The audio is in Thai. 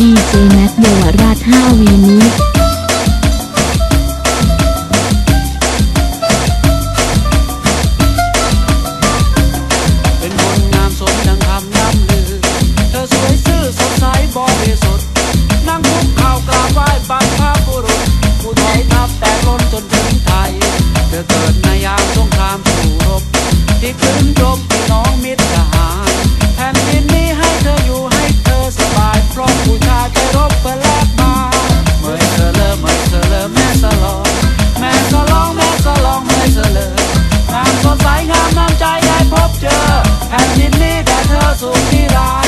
ดีเจแมสเยาวราช5วีนี้ olvidar.